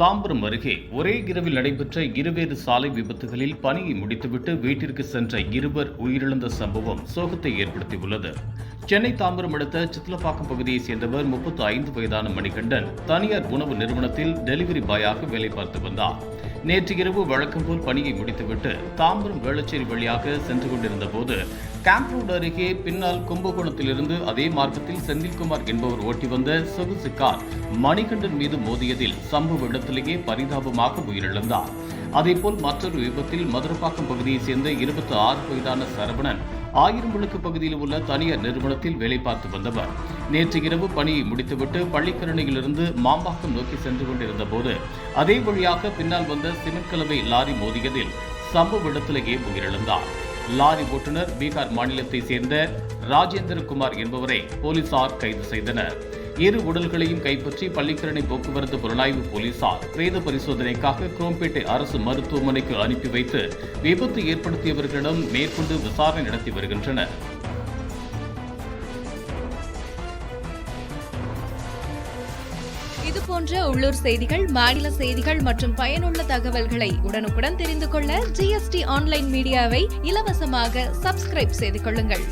தாம்பரம் அருகே ஒரே இரவில் நடைபெற்ற இருவேறு சாலை விபத்துகளில் பணியை முடித்துவிட்டு வீட்டிற்கு சென்ற இருவர் உயிரிழந்த சம்பவம் சோகத்தை ஏற்படுத்தியுள்ளது. சென்னை தாம்பரம் அடுத்த சித்லப்பாக்கம் பகுதியைச் சேர்ந்தவர் முப்பத்து ஐந்து வயதான மணிகண்டன் தனியார் உணவு நிறுவனத்தில் டெலிவரி பாயாக வேலை பார்த்து வந்தார். நேற்று இரவு வழக்கம் போல் பணியை முடித்துவிட்டு தாம்பரம் வேளச்சேரி வழியாக சென்று கொண்டிருந்த போது கேம்ப் ரோடு அருகே பின்னால் கும்பகோணத்திலிருந்து அதே மார்க்கத்தில் செந்தில்குமார் என்பவர் ஓட்டி வந்த சொகுசு கார் மணிகண்டன் மீது மோதியதில் சம்பவ இடத்திலேயே பரிதாபமாக உயிரிழந்தார். அதேபோல் மற்றொரு விபத்தில் மதுரப்பாக்கம் பகுதியைச் சேர்ந்த இருபத்தி ஆறு வயதான சரவணன் ஆயிரம் விளக்கு பகுதியில் உள்ள தனியார் நிறுவனத்தில் வேலை பார்த்து வந்தவர். நேற்று இரவு பணியை முடித்துவிட்டு பள்ளிக்கரணையிலிருந்து மாம்பாக்கம் நோக்கி சென்று கொண்டிருந்த போது அதே வழியாக பின்னால் வந்த சிமெண்ட் கலவை லாரி மோதியதில் சம்பவ இடத்திலேயே உயிரிழந்தார். லாரி ஓட்டுநர் பீகார் மாநிலத்தைச் சேர்ந்த ராஜேந்திர குமார் என்பவரை போலீசார் கைது செய்தனர். இரு உடல்களையும் கைப்பற்றி பள்ளிக்கரணை போக்குவரத்து புலனாய்வு போலீசார் பிரேத பரிசோதனைக்காக குரோம்பேட்டை அரசு மருத்துவமனைக்கு அனுப்பி வைத்து விபத்து ஏற்படுத்தியவர்களிடம் மேற்கொண்டு விசாரணை நடத்தி வருகின்றனர். இது போன்ற உள்ளூர் செய்திகள் மாநில செய்திகள் மற்றும் பயனுள்ள தகவல்களை உடனுக்குடன் தெரிந்து கொள்ள ஜிஎஸ்டி ஆன்லைன் மீடியாவை இலவசமாக சப்ஸ்கிரைப் செய்து கொள்ளுங்கள்.